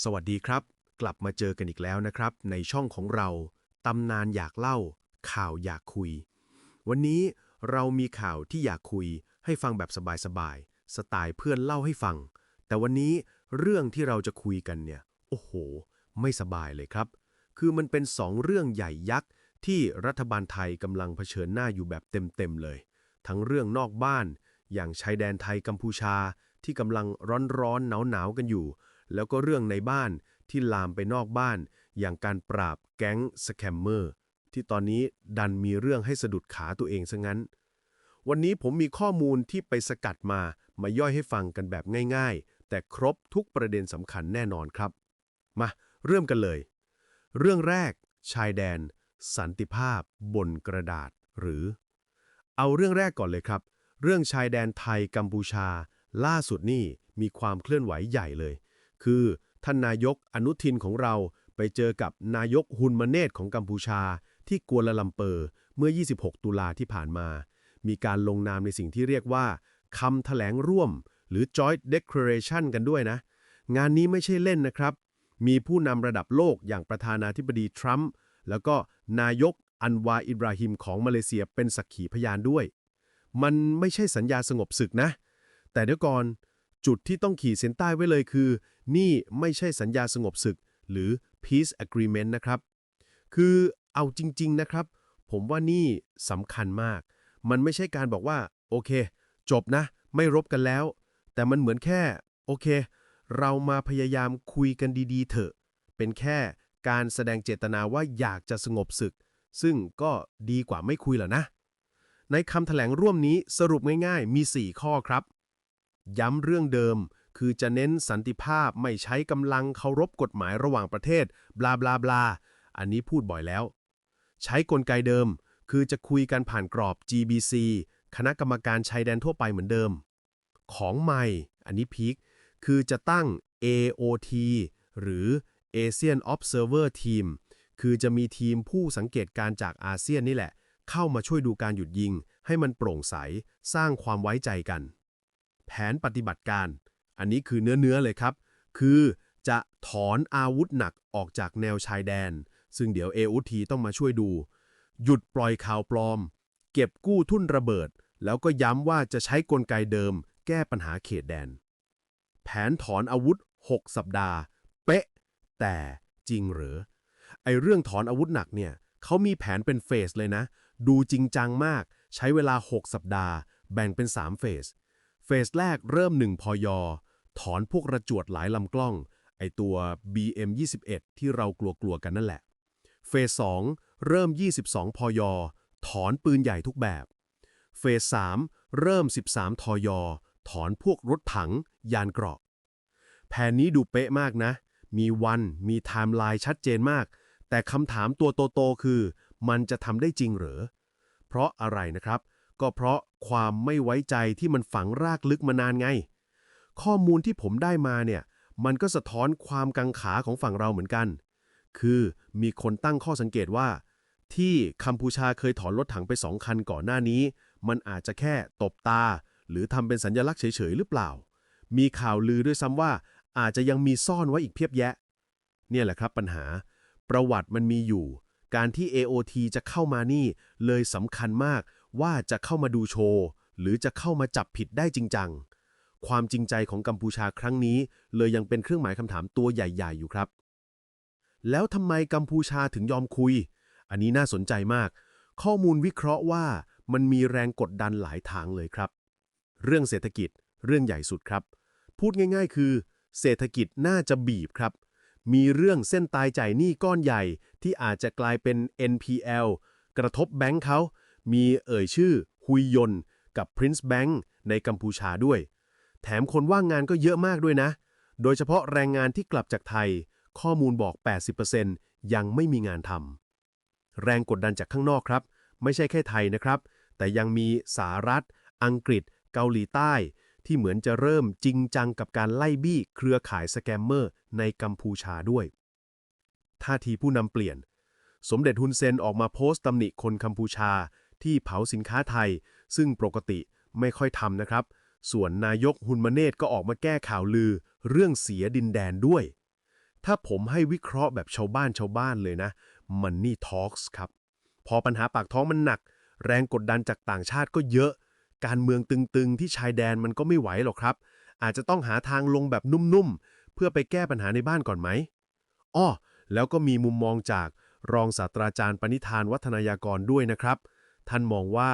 สวัสดีครับ กลับมาเจอกันอีกแล้วนะครับ ในช่องของเรา ตำนานอยากเล่า ข่าวอยากคุย วันนี้เรามีข่าวที่อยากคุย ให้ฟังแบบสบายๆสไตล์เพื่อนเล่าให้ฟัง แต่วันนี้เรื่องที่เราจะคุยกันเนี่ย โอ้โห ไม่สบายเลยครับ คือมันเป็นสองเรื่องใหญ่ยักษ์ที่รัฐบาลไทยกำลังเผชิญหน้าอยู่แบบเต็มๆเลย ทั้งเรื่องนอกบ้าน อย่างชายแดนไทยกัมพูชาที่กำลังร้อนๆหนาวๆกันอยู่ แล้วก็เรื่องในบ้านที่ลามไปนอกบ้าน อย่างการปราบแก๊งสแคมเมอร์ที่ตอนนี้ดันมีเรื่องให้สะดุดขาตัวเองซะงั้น วันนี้ผมมีข้อมูลที่ไปสกัดมามาย่อยให้ฟังกันแบบง่ายๆ แต่ครบทุกประเด็นสำคัญแน่นอนครับ มา เริ่มกันเลย เรื่องแรก ชายแดน สันติภาพ บนกระดาษ หรือ เอาเรื่องแรกก่อนเลยครับ เรื่องชายแดนไทยกัมพูชา ล่าสุดนี่มีความเคลื่อนไหวใหญ่เลย คือท่านนายกอนุทินของเราไปเจอกับนายกฮุนมาเนตของกัมพูชา ที่กัวลาลัมเปอร์เมื่อ 26 ตุลาที่ผ่านมา มีการลงนามในสิ่งที่เรียกว่าคำแถลงร่วม หรือ Joint Declaration กันด้วยนะ งานนี้ไม่ใช่เล่นนะครับ มีผู้นำระดับโลกอย่างประธานาธิบดีทรัมป์แล้วก็นายกอันวาอิบราฮิมของมาเลเซียเป็นสักขีพยานด้วย มันไม่ใช่สัญญาสงบศึกนะ แต่เดี๋ยวก่อน จุดที่ต้องขีดเส้นใต้ไว้เลยคือ นี่ไม่ใช่สัญญาสงบศึก หรือ peace agreement นะครับ คือเอาจริง ๆ นะครับ ผมว่านี่สำคัญมาก มันไม่ใช่การบอกว่า โอเค จบนะ ไม่รบกันแล้ว แต่มันเหมือนแค่ โอเค เรามาพยายามคุยกันดี ๆ เถอะ เป็นแค่การแสดงเจตนาว่าอยากจะสงบศึก ซึ่งก็ดีกว่าไม่คุยหรอนะ ในคำแถลงร่วมนี้สรุปง่ายๆ มี 4 ข้อครับ ย้ำเรื่องเดิม คือจะเน้นสันติภาพไม่ใช้กำลังเคารพกฎหมายระหว่างประเทศ บลาบลาบลาอันนี้พูดบ่อยแล้ว ใช้กลไกเดิม คือจะคุยกันผ่านกรอบ GBC คณะกรรมการชายแดนทั่วไปเหมือนเดิม ของใหม่ อันนี้พีค คือจะตั้ง AOT หรือ ASEAN Observer Team คือจะมีทีมผู้สังเกตการณ์จากอาเซียนนี่แหละ เข้ามาช่วยดูการหยุดยิง ให้มันโปร่งใส สร้างความไว้ใจกัน แผนปฏิบัติการ อันนี้คือเนื้อเนื้อๆเลยครับ คือจะถอนอาวุธหนักออกจากแนวชายแดน ซึ่งเดี๋ยว AOT ต้องมาช่วยดู หยุดปล่อยข่าวปลอม เก็บกู้ทุ่นระเบิด แล้วก็ย้ำว่าจะใช้กลไกเดิม แก้ปัญหาเขตแดน แผนถอนอาวุธ 6 สัปดาห์ เป๊ะ แต่จริงหรือไอเรื่องถอนอาวุธหนักเนี่ยเขามีแผนเป็นเฟสเลยนะ ดูจริงจังมาก ใช้เวลา 6 สัปดาห์ แบ่งเป็น 3 เฟส เฟสแรกเริ่ม 1พยถอนพวกระจวดหลายลำกล้อง ไอตัว BM21 ที่เรากลัวๆกันนั่นแหละ เฟส 2 เริ่ม 22พยถอนปืนใหญ่ทุกแบบ เฟส 3 เริ่ม 13ทยถอนพวกรถถัง ยานเกราะ แผนนี้ดูเป๊ะมากนะ มีวัน มีไทม์ไลน์ชัดเจนมาก แต่คำถามตัวโตๆคือ มันจะทำได้จริงหรือ เพราะอะไรนะครับ ก็เพราะ ความไม่ไว้ใจที่มันฝังรากลึกมานานไง ข้อมูลที่ผมได้มาเนี่ย มันก็สะท้อนความกังขาของฝั่งเราเหมือนกัน คือมีคนตั้งข้อสังเกตว่า ที่กัมพูชาเคยถอนรถถังไปสองคันก่อนหน้านี้ มันอาจจะแค่ตบตา หรือทำเป็นสัญลักษณ์เฉยๆหรือเปล่า มีข่าวลือด้วยซ้ำว่า อาจจะยังมีซ่อนไว้อีกเพียบแยะ เนี่ยแหละครับปัญหา ประวัติมันมีอยู่ การที่ AOT จะเข้ามานี่เลยสำคัญมาก ว่าจะเข้ามาดูโชว์หรือจะเข้ามาจับผิดได้จริงจัง ความจริงใจของกัมพูชาครั้งนี้ เลยยังเป็นเครื่องหมายคำถามตัวใหญ่ ๆ อยู่ครับ แล้วทำไมกัมพูชาถึงยอมคุย อันนี้น่าสนใจมาก ข้อมูลวิเคราะห์ว่ามันมีแรงกดดันหลายทางเลยครับ เรื่องเศรษฐกิจเรื่องใหญ่สุดครับ พูดง่าย ๆ คือ เศรษฐกิจน่าจะบีบครับ มีเรื่องเส้นตายจ่ายหนี้ก้อนใหญ่ที่อาจจะกลายเป็น NPL กระทบแบงค์เขา มีเอ่ยชื่อฮุยยนกับ Prince Bank ในกัมพูชาด้วย แถมคนว่างงานก็เยอะมากด้วยนะ โดยเฉพาะแรงงานที่กลับจากไทย ข้อมูลบอก 80%ยังไม่มีงานทำแรงกดดันจากข้างนอกครับ ไม่ใช่แค่ไทยนะครับ แต่ยังมีสหรัฐ อังกฤษ เกาหลีใต้ ที่เหมือนจะเริ่มจริงจังกับการไล่บี้เครือข่ายสแกมเมอร์ในกัมพูชาด้วย ท่าทีผู้นำเปลี่ยน สมเด็จฮุนเซนออกมาโพสต์ตำหนิคนกัมพูชา ที่เผาสินค้าไทย ซึ่งปกติไม่ค่อยทำนะครับ ส่วนนายกฮุนมาเนตก็ออกมาแก้ข่าวลือ เรื่องเสียดินแดนด้วย ถ้าผมให้วิเคราะห์แบบชาวบ้านชาวบ้านเลยนะ Money Talks ครับ พอปัญหาปากท้องมันหนัก แรงกดดันจากต่างชาติก็เยอะ การเมืองตึงๆ ที่ชายแดนมันก็ไม่ไหวหรอกครับ อาจจะต้องหาทางลงแบบนุ่มๆ เพื่อไปแก้ปัญหาในบ้านก่อนไหมอ้อแล้วก็มีมุมมองจากรองศาสตราจารย์ปณิธานวัฒนายากรด้วยนะครับ ท่านมองว่า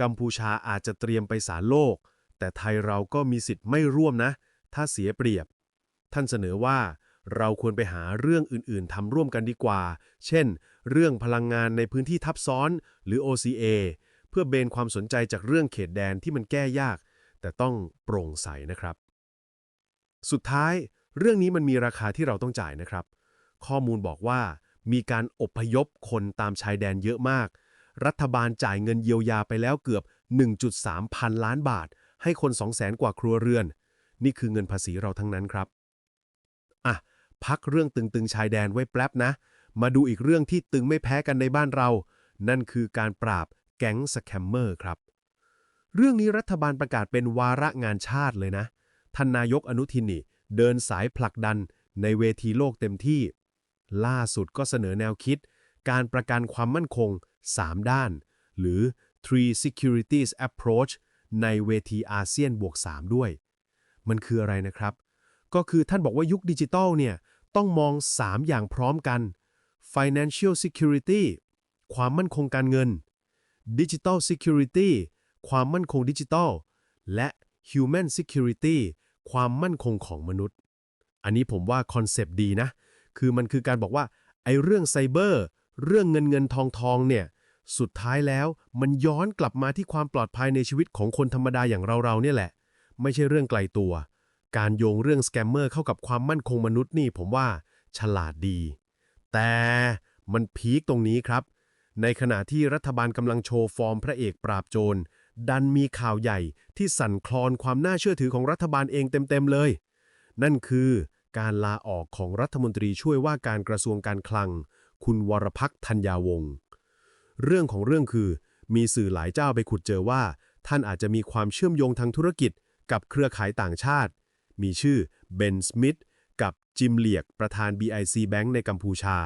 กัมพูชาอาจจะเตรียมไปศาลโลก แต่ไทยเราก็มีสิทธิ์ไม่ร่วมนะ ถ้าเสียเปรียบ ท่านเสนอว่าเราควรไปหาเรื่องอื่น ๆทำร่วมกันดีกว่า เช่น เรื่องพลังงานในพื้นที่ทับซ้อนหรือ OCA เพื่อเบนความสนใจจากเรื่องเขตแดนที่มันแก้ยาก แต่ต้องโปร่งใสนะครับ สุดท้าย เรื่องนี้มันมีราคาที่เราต้องจ่ายนะครับ ข้อมูลบอกว่ามีการอพยพคนตามชายแดนเยอะมาก รัฐบาลจ่ายเงินเยียวยาไปแล้วเกือบ 1.3 พันล้านบาท ให้คน 200,000 กว่าครัวเรือน นี่คือเงินภาษีเราทั้งนั้นครับ อะ พักเรื่องตึงๆ ชายแดนไว้แป๊บนะ มาดูอีกเรื่องที่ตึงไม่แพ้กันในบ้านเรา นั่นคือการปราบแก๊งสแคมเมอร์ครับ เรื่องนี้รัฐบาลประกาศเป็นวาระงานชาติเลยนะ ท่านนายกอนุทินนี่เดินสายผลักดันในเวทีโลกเต็มที่ ล่าสุดก็เสนอแนวคิด การประกันความมั่นคง 3 ด้าน หรือ Three Securities Approach ในเวทีอาเซียนบวก 3 ด้วย มันคืออะไรนะครับ ก็คือท่านบอกว่ายุคดิจิทัลเนี่ย ต้องมอง 3 อย่างพร้อมกัน Financial Security ความมั่นคงการเงิน Digital Security ความมั่นคงดิจิทัล และ Human Security ความมั่นคงของมนุษย์ อันนี้ผมว่าคอนเซปต์ดีนะ คือมันคือการบอกว่า ไอ้เรื่องไซเบอร์ เรื่องเงินเงินทองทองเนี่ย สุดท้ายแล้วมันย้อนกลับมาที่ความปลอดภัยในชีวิตของคนธรรมดาอย่างเราๆเนี่ยแหละ ไม่ใช่เรื่องไกลตัว การโยงเรื่องสแกมเมอร์เข้ากับความมั่นคงมนุษย์นี่ผมว่าฉลาดดี แต่มันพีคตรงนี้ครับ ในขณะที่รัฐบาลกำลังโชว์ฟอร์มพระเอกปราบโจรดันมีข่าวใหญ่ที่สั่นคลอนความน่าเชื่อถือของรัฐบาลเองเต็มๆเลย นั่นคือการลาออกของรัฐมนตรีช่วยว่าการกระทรวงการคลัง คุณวรพักธัญญาวงศ์เรื่องของเรื่องคือ มีสื่อหลายเจ้าไปขุดเจอว่า ท่านอาจจะมีความเชื่อมโยงทางธุรกิจ กับเครือข่ายต่างชาติ มีชื่อเบนสมิธกับจิมเลียกประธาน BIC Bank ในกัมพูชา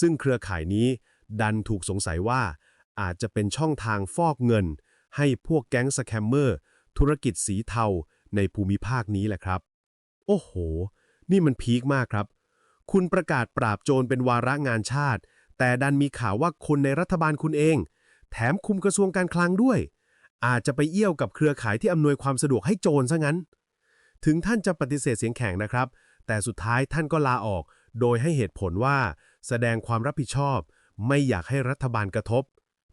ซึ่งเครือข่ายนี้ดันถูกสงสัยว่า อาจจะเป็นช่องทางฟอกเงิน ให้พวกแก๊งสแคมเมอร์ ธุรกิจสีเทาในภูมิภาคนี้แหละครับ โอ้โห นี่มันพีคมากครับ คุณประกาศปราบโจรเป็นวาระงานชาติ แต่ดันมีข่าวว่าคนในรัฐบาลคุณเอง แถมคุมกระทรวงการคลังด้วย อาจจะไปเอี้ยวกับเครือข่ายที่อำนวยความสะดวกให้โจรซะงั้น ถึงท่านจะปฏิเสธเสียงแข็งนะครับ แต่สุดท้ายท่านก็ลาออก โดยให้เหตุผลว่า แสดงความรับผิดชอบ ไม่อยากให้รัฐบาลกระทบ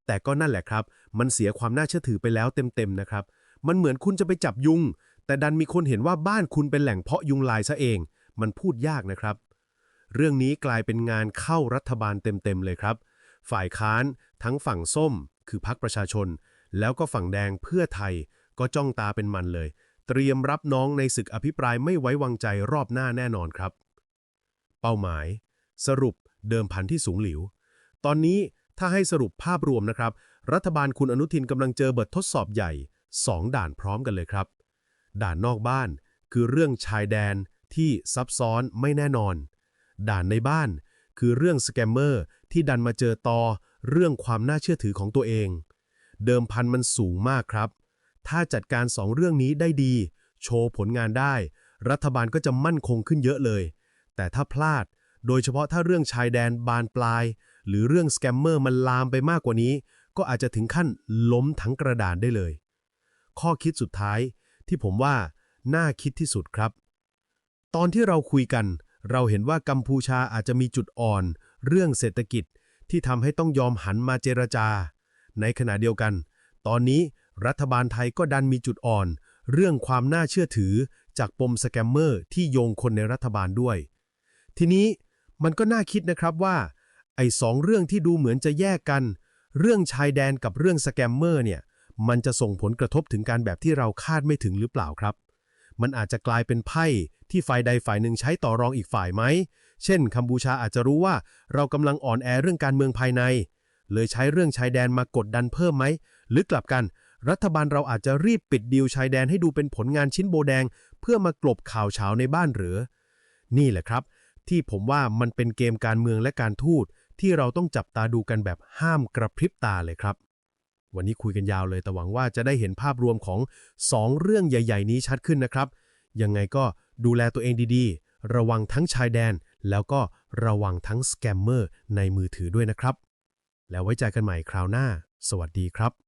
แต่ก็นั่นแหละครับ มันเสียความน่าเชื่อถือไปแล้วเต็มๆนะครับ มันเหมือนคุณจะไปจับยุง แต่ดันมีคนเห็นว่าบ้านคุณเป็นแหล่งเพาะยุงลายซะเอง มันพูดยากนะครับ เรื่องนี้กลายเป็นงานเข้ารัฐบาลเต็มๆเลยครับ ฝ่ายค้านทั้งฝั่งส้ม คือพรรคประชาชน แล้วก็ฝั่งแดงเพื่อไทย ก็จ้องตาเป็นมันเลย เตรียมรับน้องในศึกอภิปรายไม่ไว้วางใจรอบหน้าแน่นอนครับ เป้าหมาย สรุปเดิมพันที่สูงหลิว ตอนนี้ถ้าให้สรุปภาพรวมนะครับ รัฐบาลคุณอนุทินกำลังเจอบททดสอบใหญ่ 2 ด่านพร้อมกันเลยครับ ด่านนอกบ้านคือเรื่องชายแดนที่ซับซ้อนไม่แน่นอน ด่านในบ้าน คือเรื่องสแกมเมอร์ที่ดันมาเจอตอ เรื่องความน่าเชื่อถือของตัวเอง เดิมพันมันสูงมากครับ ถ้าจัดการสองเรื่องนี้ได้ดี โชว์ผลงานได้ รัฐบาลก็จะมั่นคงขึ้นเยอะเลย แต่ถ้าพลาด โดยเฉพาะถ้าเรื่องชายแดนบานปลาย หรือเรื่องสแกมเมอร์มันลามไปมากกว่านี้ ก็อาจจะถึงขั้นล้มทั้งกระดานได้เลย ข้อคิดสุดท้ายที่ผมว่าน่าคิดที่สุดครับ ตอนที่เราคุยกัน เราเห็นว่ากัมพูชาอาจจะมีจุดอ่อน เรื่องเศรษฐกิจที่ทำให้ต้องยอมหันมาเจรจา ในขณะเดียวกัน ตอนนี้รัฐบาลไทยก็ดันมีจุดอ่อน เรื่องความน่าเชื่อถือจากปมสแกมเมอร์ที่โยงคนในรัฐบาลด้วย ทีนี้มันก็น่าคิดนะครับว่า ไอ้สองเรื่องที่ดูเหมือนจะแยกกัน เรื่องชายแดนกับเรื่องสแกมเมอร์เนี่ยมันจะส่งผลกระทบถึงการแบบที่เราคาดไม่ถึงหรือเปล่าครับ มันอาจจะกลายเป็นไพ่ ที่ฝ่ายใดฝ่ายหนึ่งใช้ต่อรองอีกฝ่ายไหม เช่นกัมพูชาอาจจะรู้ว่า เรากำลังอ่อนแอเรื่องการเมืองภายใน เลยใช้เรื่องชายแดนมากดดันเพิ่มไหม หรือกลับกัน รัฐบาลเราอาจจะรีบปิดดีลชายแดนให้ดูเป็นผลงานชิ้นโบแดง เพื่อมากลบข่าวเช้าในบ้านหรือ นี่แหละครับ ที่ผมว่ามันเป็นเกมการเมืองและการทูตที่เราต้องจับตาดูกันแบบห้ามกระพริบตาเลยครับ วันนี้คุยกันยาวเลยแต่หวังว่าจะได้เห็นภาพรวมของ 2 เรื่องใหญ่ ๆ นี้ชัดขึ้นนะครับ ยังไงก็ ดูแลตัวเองดีๆ ระวังทั้งชายแดน แล้วก็ระวังทั้งสแกมเมอร์ในมือถือด้วยนะครับ แล้วไว้เจอกันใหม่คราวหน้า สวัสดีครับ